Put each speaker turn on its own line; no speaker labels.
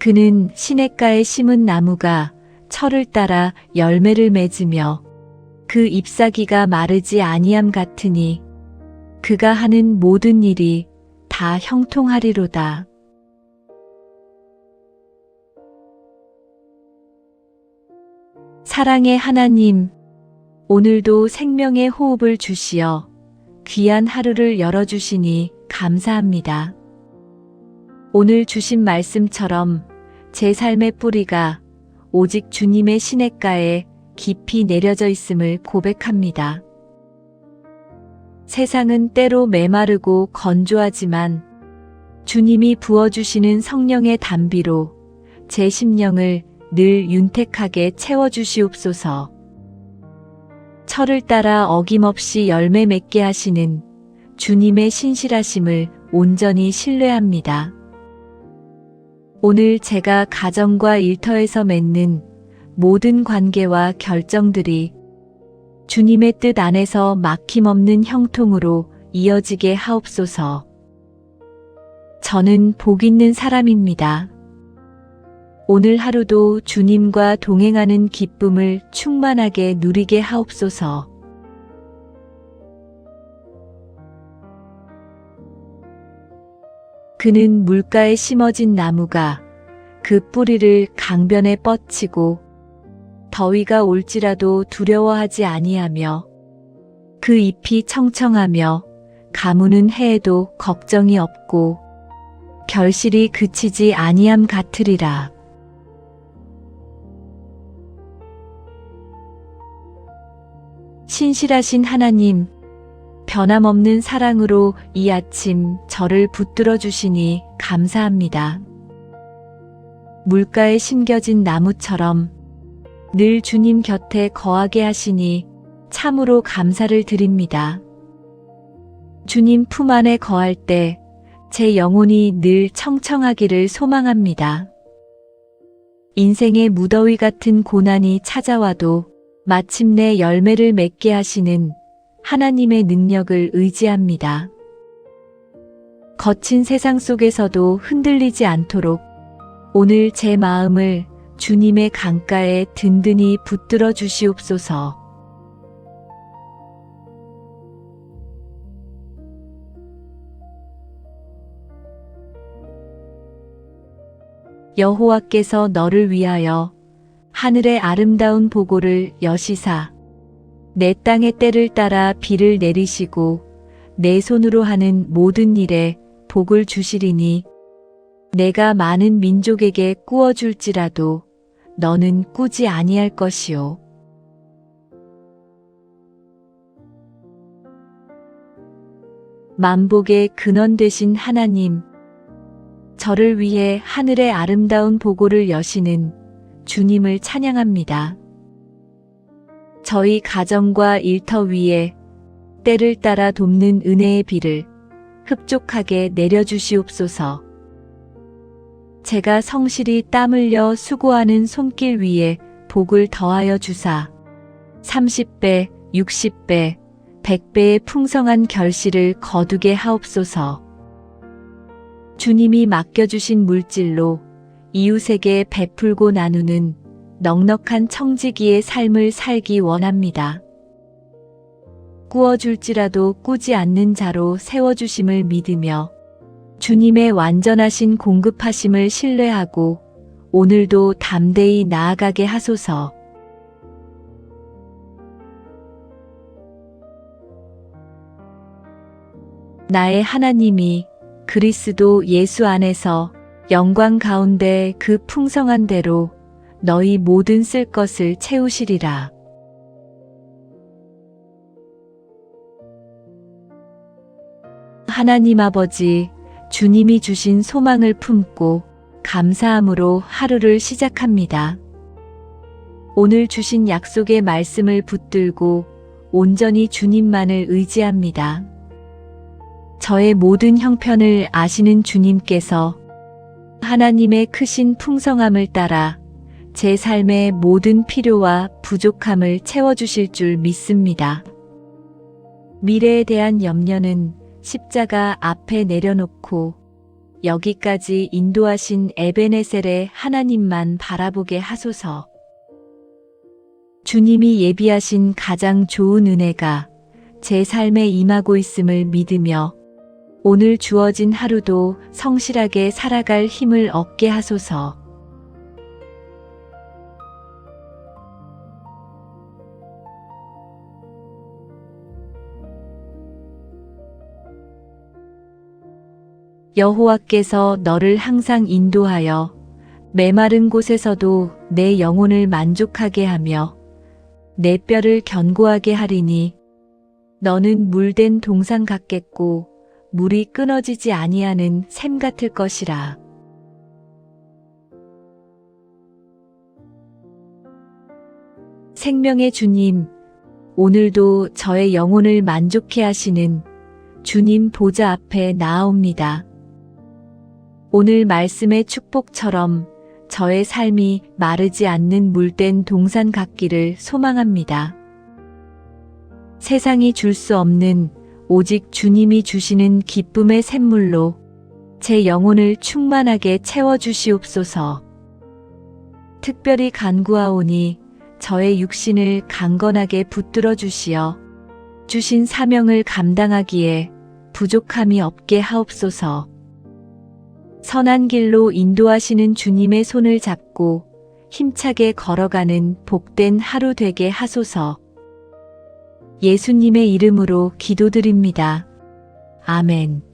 그는 시냇가에 심은 나무가 철을 따라 열매를 맺으며 그 잎사귀가 마르지 아니함 같으니 그가 하는 모든 일이 다 형통하리로다. 사랑의 하나님, 오늘도 생명의 호흡을 주시어 귀한 하루를 열어주시니 감사합니다. 오늘 주신 말씀처럼 제 삶의 뿌리가 오직 주님의 시냇가에 깊이 내려져 있음을 고백합니다. 세상은 때로 메마르고 건조하지만 주님이 부어주시는 성령의 담비로 제 심령을 늘 윤택하게 채워주시옵소서. 철을 따라 어김없이 열매 맺게 하시는 주님의 신실하심을 온전히 신뢰합니다. 오늘 제가 가정과 일터에서 맺는 모든 관계와 결정들이 주님의 뜻 안에서 막힘없는 형통으로 이어지게 하옵소서. 저는 복 있는 사람입니다. 오늘 하루도 주님과 동행하는 기쁨을 충만하게 누리게 하옵소서. 그는 물가에 심어진 나무가 그 뿌리를 강변에 뻗치고 더위가 올지라도 두려워하지 아니하며 그 잎이 청청하며 가무는 해에도 걱정이 없고 결실이 그치지 아니함 같으리라. 신실하신 하나님, 변함없는 사랑으로 이 아침 저를 붙들어 주시니 감사합니다. 물가에 심겨진 나무처럼 늘 주님 곁에 거하게 하시니 참으로 감사를 드립니다. 주님 품 안에 거할 때 제 영혼이 늘 청청하기를 소망합니다. 인생의 무더위 같은 고난이 찾아와도 마침내 열매를 맺게 하시는 하나님의 능력을 의지합니다. 거친 세상 속에서도 흔들리지 않도록 오늘 제 마음을 주님의 강가에 든든히 붙들어 주시옵소서. 여호와께서 너를 위하여 하늘의 아름다운 보고를 여시사 내 땅의 때를 따라 비를 내리시고 내 손으로 하는 모든 일에 복을 주시리니 내가 많은 민족에게 꾸어 줄지라도 너는 꾸지 아니할 것이요 만복의 근원 되신 하나님 저를 위해 하늘의 아름다운 보고를 여시는 주님을 찬양합니다. 저희 가정과 일터 위에 때를 따라 돕는 은혜의 비를 흡족하게 내려주시옵소서. 제가 성실히 땀 흘려 수고하는 손길 위에 복을 더하여 주사 30배, 60배, 100배의 풍성한 결실을 거두게 하옵소서. 주님이 맡겨주신 물질로 이웃에게 베풀고 나누는 넉넉한 청지기의 삶을 살기 원합니다. 꾸어줄지라도 꾸지 않는 자로 세워주심을 믿으며 주님의 완전하신 공급하심을 신뢰하고 오늘도 담대히 나아가게 하소서. 나의 하나님이 그리스도 예수 안에서 영광 가운데 그 풍성한 대로 너희 모든 쓸 것을 채우시리라. 하나님 아버지, 주님이 주신 소망을 품고 감사함으로 하루를 시작합니다. 오늘 주신 약속의 말씀을 붙들고 온전히 주님만을 의지합니다. 저의 모든 형편을 아시는 주님께서 하나님의 크신 풍성함을 따라 제 삶의 모든 필요와 부족함을 채워주실 줄 믿습니다. 미래에 대한 염려는 십자가 앞에 내려놓고 여기까지 인도하신 에베네셀의 하나님만 바라보게 하소서. 주님이 예비하신 가장 좋은 은혜가 제 삶에 임하고 있음을 믿으며 오늘 주어진 하루도 성실하게 살아갈 힘을 얻게 하소서. 여호와께서 너를 항상 인도하여 메마른 곳에서도 내 영혼을 만족하게 하며 내 뼈를 견고하게 하리니 너는 물된 동상 같겠고 물이 끊어지지 아니하는 샘 같을 것이라. 생명의 주님, 오늘도 저의 영혼을 만족해 하시는 주님 보좌 앞에 나아옵니다. 오늘 말씀의 축복처럼 저의 삶이 마르지 않는 물된 동산 같기를 소망합니다. 세상이 줄 수 없는 오직 주님이 주시는 기쁨의 샘물로 제 영혼을 충만하게 채워주시옵소서. 특별히 간구하오니 저의 육신을 강건하게 붙들어 주시어 주신 사명을 감당하기에 부족함이 없게 하옵소서. 선한 길로 인도하시는 주님의 손을 잡고 힘차게 걸어가는 복된 하루 되게 하소서. 예수님의 이름으로 기도드립니다. 아멘.